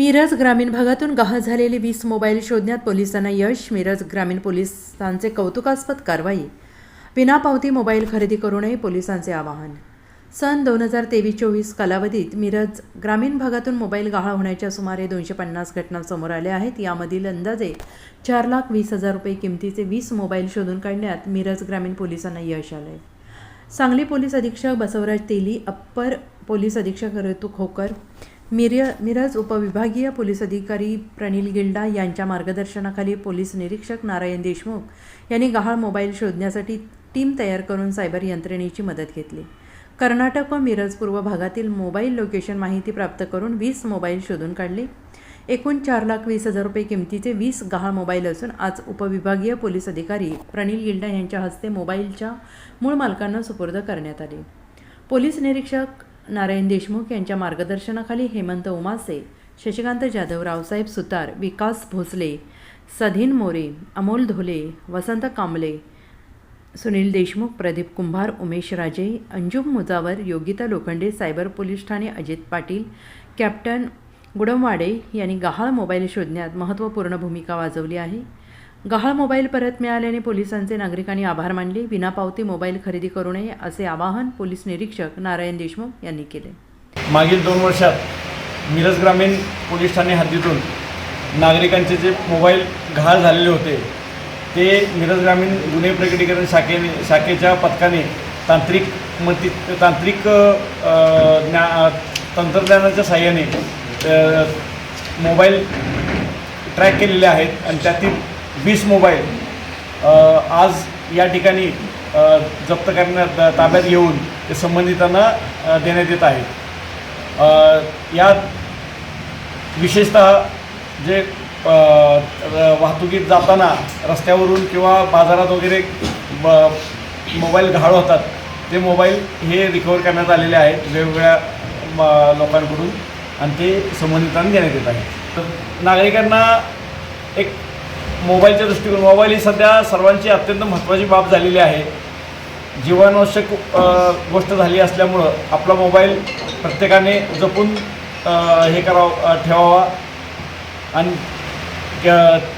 मिरज ग्रामीण भागातून गहाळ झालेले वीस मोबाईल शोधण्यात पोलिसांना यश मिरज ग्रामीण पोलिसांचे कौतुकास्पद कारवाई. विनापावती मोबाईल खरेदी करू नये पोलिसांचे आवाहन. सन दोन हजार तेवीस चोवीस कालावधीत मिरज ग्रामीण भागातून मोबाईल गहाळ होण्याच्या सुमारे दोनशे पन्नास घटना समोर आल्या आहेत. यामधील अंदाजे चार लाख वीस हजार रुपये किमतीचे वीस मोबाईल शोधून काढण्यात मिरज ग्रामीण पोलिसांना यश आलं आहे सांगली पोलीस अधीक्षक बसवराज तेली अप्पर पोलीस अधीक्षक ऋतू खोकर मिर मिरज उपविभागीय पोलीस अधिकारी प्रणिल गिल्डा यांच्या मार्गदर्शनाखाली पोलीस निरीक्षक नारायण देशमुख यांनी गहाळ मोबाईल शोधण्यासाठी टीम तयार करून सायबर यंत्रणेची मदत घेतली. कर्नाटक व मिरज पूर्व भागातील मोबाईल लोकेशन माहिती प्राप्त करून वीस मोबाईल शोधून काढले. एकूण चार लाख वीस हजार रुपये किमतीचे वीस गहाळ मोबाईल असून आज उपविभागीय पोलीस अधिकारी प्रणिल गिल्डा यांच्या हस्ते मोबाईलच्या मूळ मालकांना सुपूर्द करण्यात आले. पोलीस निरीक्षक नारायण देशमुख यांच्या मार्गदर्शनाखाली हेमंत उमासे शशिकांत जाधव रावसाहेब सुतार विकास भोसले सधीन मोरे अमोल धोले वसंत Kamble Sunil Deshmukh Pradeep Kumbhar Umesh Raje Anjum Mujawar Yogita Lokhande cyber police Thane Ajit Patil captain Gudamwade यांनी गहाळ मोबाईल शोधण्यात महत्त्वपूर्ण भूमिका वाजवली आहे. गहाळ मोबाईल परत मिळाल्याने पोलिसांचे नागरिकांनी आभार मानले. विनापावती मोबाईल खरेदी करू नये असे आवाहन पोलीस निरीक्षक नारायण देशमुख यांनी केले. मागील दोन वर्षात मिरज ग्रामीण पोलीस ठाणे हद्दीतून नागरिकांचे जे मोबाईल घाळ झालेले होते ते मिरज ग्रामीण गुन्हे प्रकटीकरण शाखेने शाखेच्या पथकाने तांत्रिक मती तांत्रिक ज्ञा तंत्रज्ञानाच्या साह्याने मोबाईल ट्रॅक केलेले आहेत आणि त्यातील वीस मोबाईल. आज या ठिकाणी जप्त करण्यात ताब्यात घेऊन ते संबंधितांना देण्यात येत आहे यात विशेषतः जे वाहतुकीत जाताना रस्त्यावरून किंवा बाजारात वगैरे ब मोबाईल घाळ होतात ते मोबाईल हे रिकवर करण्यात आलेले आहेत वेगवेगळ्या म- लोकांकडून. आणि ते संबंधितांना देण्यात येत आहे तर नागरिकांना एक मोबाईलच्या दृष्टिकोन मोबाईल ही सध्या सर्वांची अत्यंत महत्त्वाची बाब झालेली आहे. जीवनावश्यक गोष्ट झाली असल्यामुळं आपला मोबाईल प्रत्येकाने जपून हे करावं ठेवावा. आणि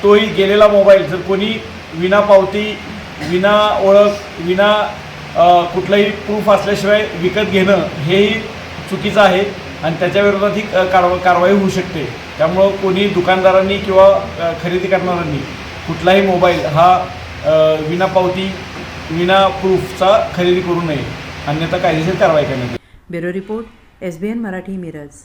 तोही गेलेला मोबाईल जर कोणी विना पावती विना ओळख विना कुठलाही प्रूफ असल्याशिवाय विकत घेणं हेही चुकीचं आहे. आणि त्याच्याविरोधात ही कारवा कारवाई होऊ शकते. त्यामुळं कोणी दुकानदारांनी किंवा खरेदी करणाऱ्यांनी कुठलाही मोबाईल हा विना पावती विना प्रूफचा खरेदी करू नये. अन्यथा कायदेशीर कारवाई करण्यात bureau report S B N Marathi Miraj.